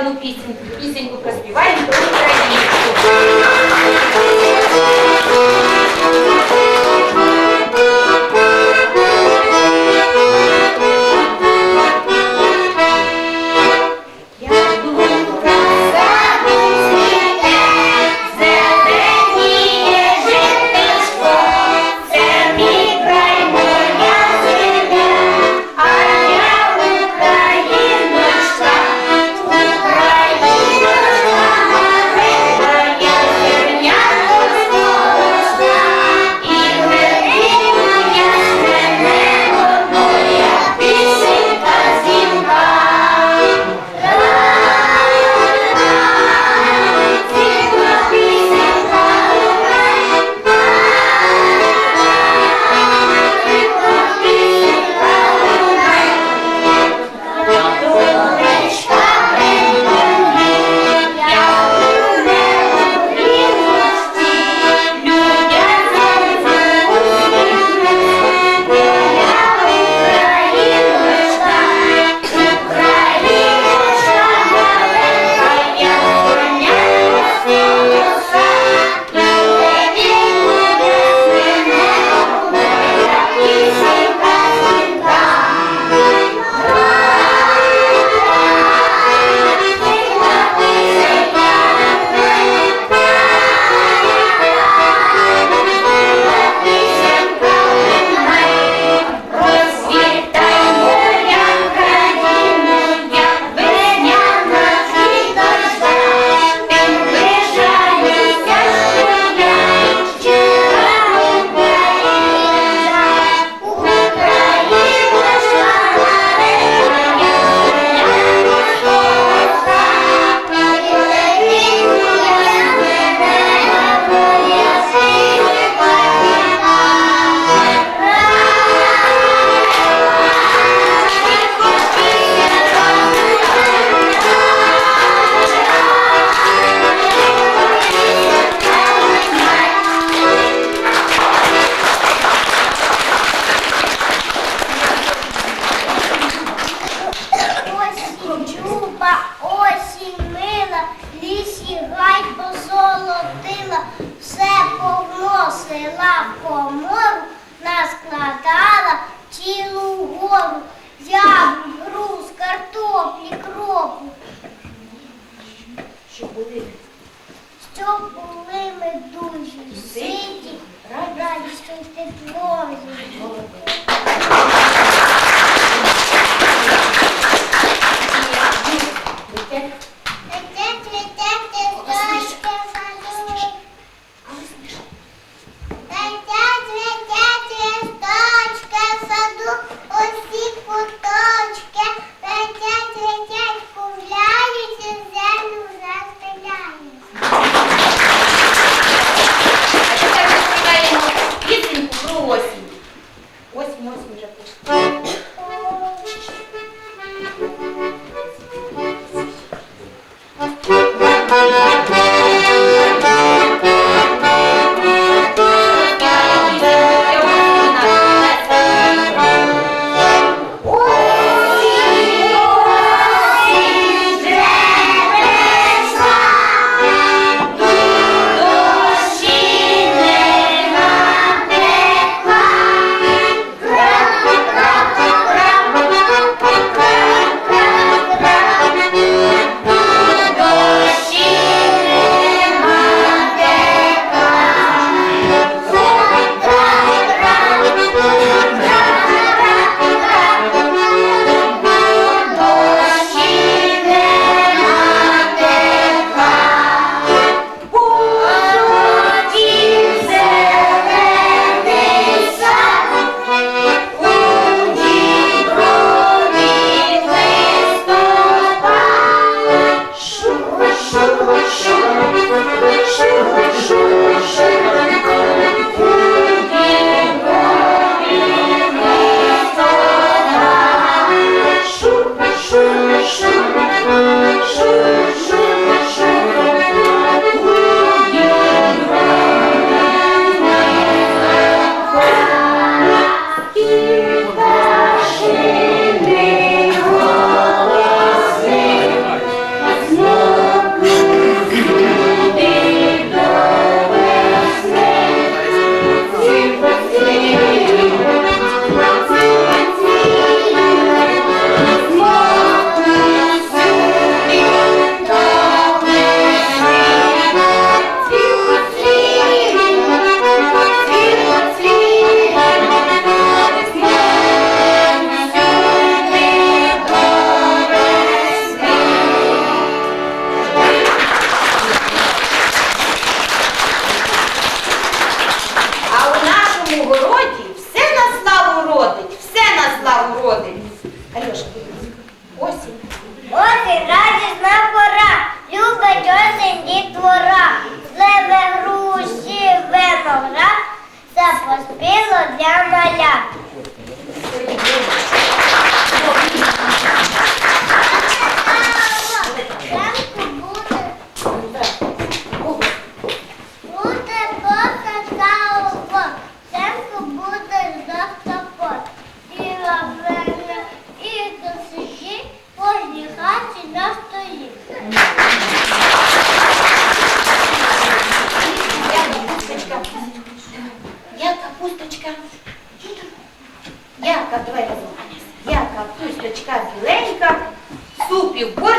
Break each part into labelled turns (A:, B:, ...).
A: одну пісеньку,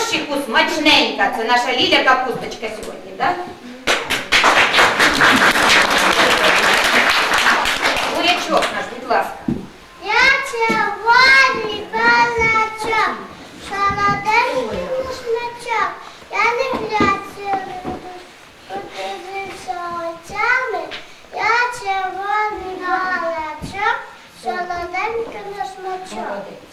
B: борщику смачненька. Це наша Ліля капусточка сьогодні, так? Бурячок наш, будь ласка.
A: Я червоний балачок, солоденький смачок. Я не з очами. Я червоний балачок, солоденький
B: смачок.